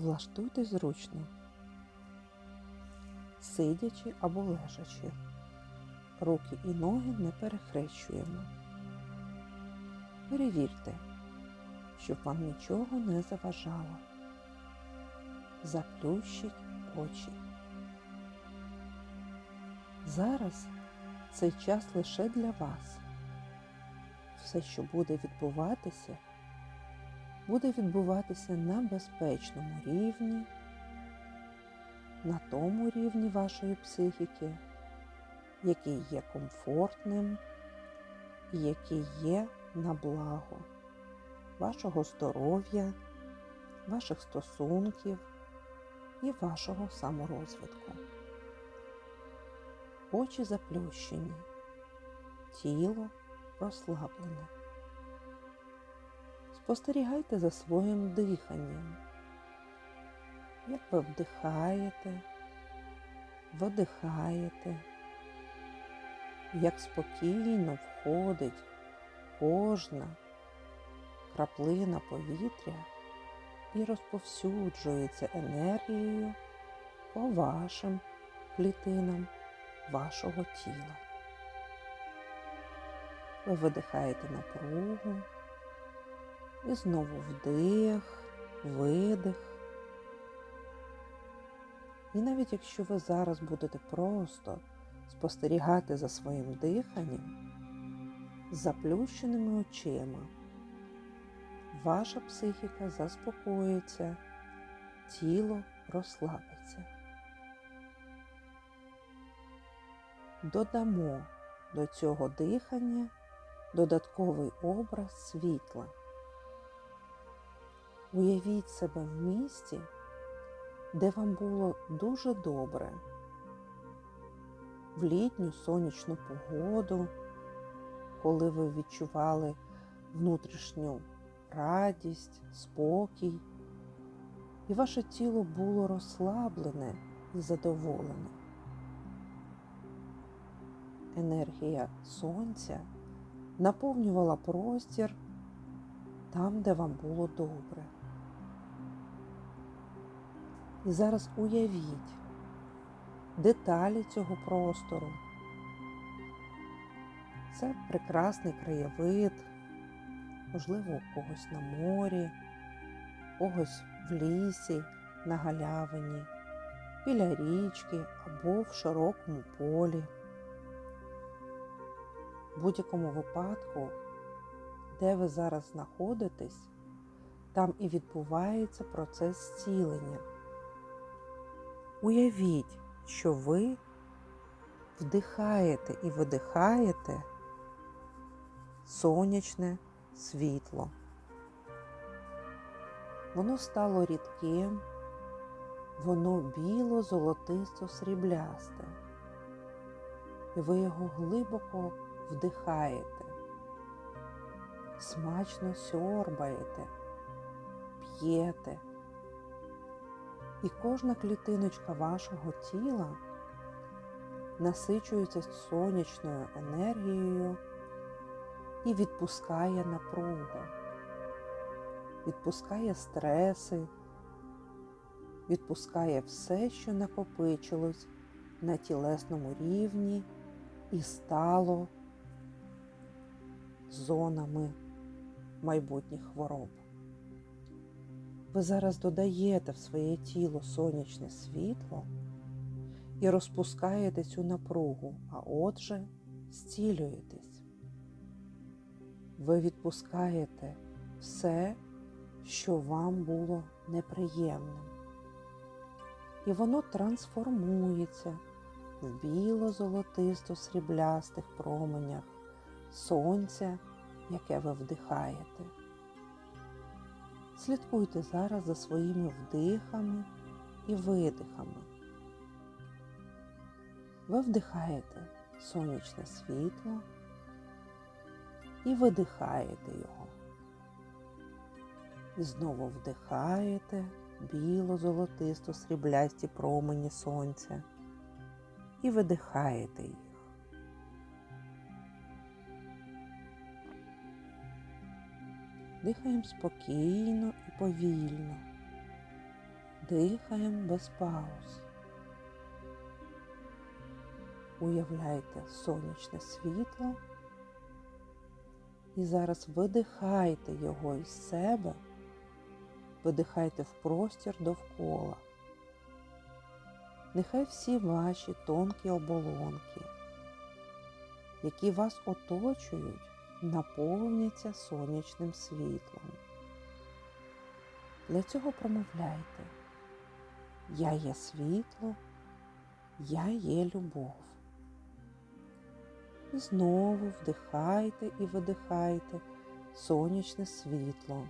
Влаштуйте зручно, сидячи або лежачи. Руки і ноги не перехрещуємо. Перевірте, щоб вам нічого не заважало. Заплющіть очі. Зараз цей час лише для вас. Все, що буде відбуватися, буде відбуватися на безпечному рівні, на тому рівні вашої психіки, який є комфортним і який є на благо вашого здоров'я, ваших стосунків і вашого саморозвитку. Очі заплющені, тіло розслаблене. Спостерігайте за своїм диханням. Як ви вдихаєте, видихаєте, як спокійно входить кожна краплина повітря і розповсюджується енергією по вашим клітинам вашого тіла. Ви видихаєте напругу і знову вдих, видих. І навіть якщо ви зараз будете просто спостерігати за своїм диханням заплющеними очима, ваша психіка заспокоїться, тіло розслабиться. Додамо до цього дихання додатковий образ світла. Уявіть себе в місті, де вам було дуже добре, в літню сонячну погоду, коли ви відчували внутрішню радість, спокій, і ваше тіло було розслаблене і задоволене. Енергія сонця наповнювала простір там, де вам було добре. І зараз уявіть деталі цього простору. Це прекрасний краєвид, можливо, у когось на морі, когось в лісі, на галявині, біля річки або в широкому полі. В будь-якому випадку, де ви зараз знаходитесь, там і відбувається процес зцілення. Уявіть, що ви вдихаєте і видихаєте сонячне світло. Воно стало рідким, воно біло-золотисто сріблясте, і ви його глибоко вдихаєте, смачно сьорбаєте, п'єте. І кожна клітиночка вашого тіла насичується сонячною енергією і відпускає напругу, відпускає стреси, відпускає все, що накопичилось на тілесному рівні і стало зонами майбутніх хвороб. Ви зараз додаєте в своє тіло сонячне світло і розпускаєте цю напругу, а отже, зцілюєтесь. Ви відпускаєте все, що вам було неприємним. І воно трансформується в біло-золотисто сріблястих променях сонця, яке ви вдихаєте. Слідкуйте зараз за своїми вдихами і видихами. Ви вдихаєте сонячне світло і видихаєте його. І знову вдихаєте біло-золотисто сріблясті промені сонця і видихаєте їх. Дихаємо спокійно і повільно. Дихаємо без пауз. Уявляйте сонячне світло і зараз видихайте його із себе, видихайте в простір довкола. Нехай всі ваші тонкі оболонки, які вас оточують, наповняться сонячним світлом. Для цього промовляйте. Я є світло, я є любов. Знову вдихайте і видихайте сонячне світло,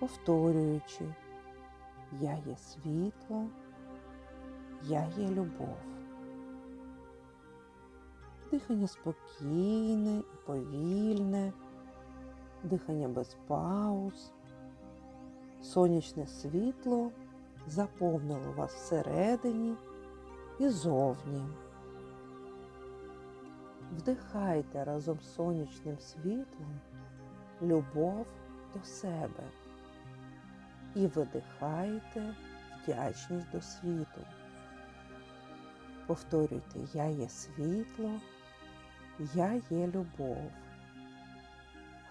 повторюючи, я є світло, я є любов. Дихання спокійне і повільне, дихання без пауз. Сонячне світло заповнило вас всередині і зовні. Вдихайте разом з сонячним світлом любов до себе і видихайте вдячність до світу. Повторюйте Я є світло, я є любов.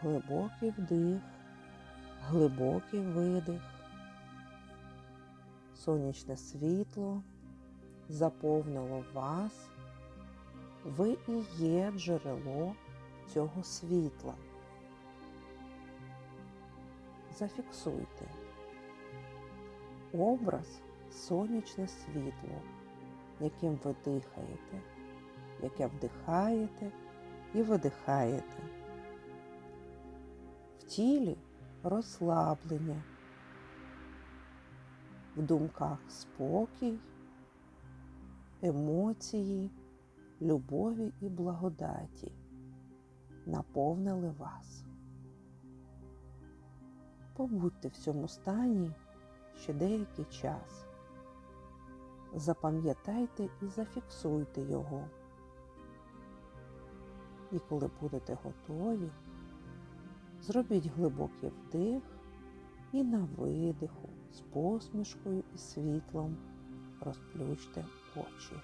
Глибокий вдих, глибокий видих. Сонячне світло заповнило вас. Ви і є джерело цього світла. Зафіксуйте образ сонячне світло, яким ви дихаєте, яке вдихаєте і видихаєте. В тілі розслаблення, в думках спокій, емоції любові і благодаті наповнили вас. Побудьте в цьому стані ще деякий час. Запам'ятайте і зафіксуйте його. І коли будете готові, зробіть глибокий вдих і на видиху з посмішкою і світлом розплющте очі.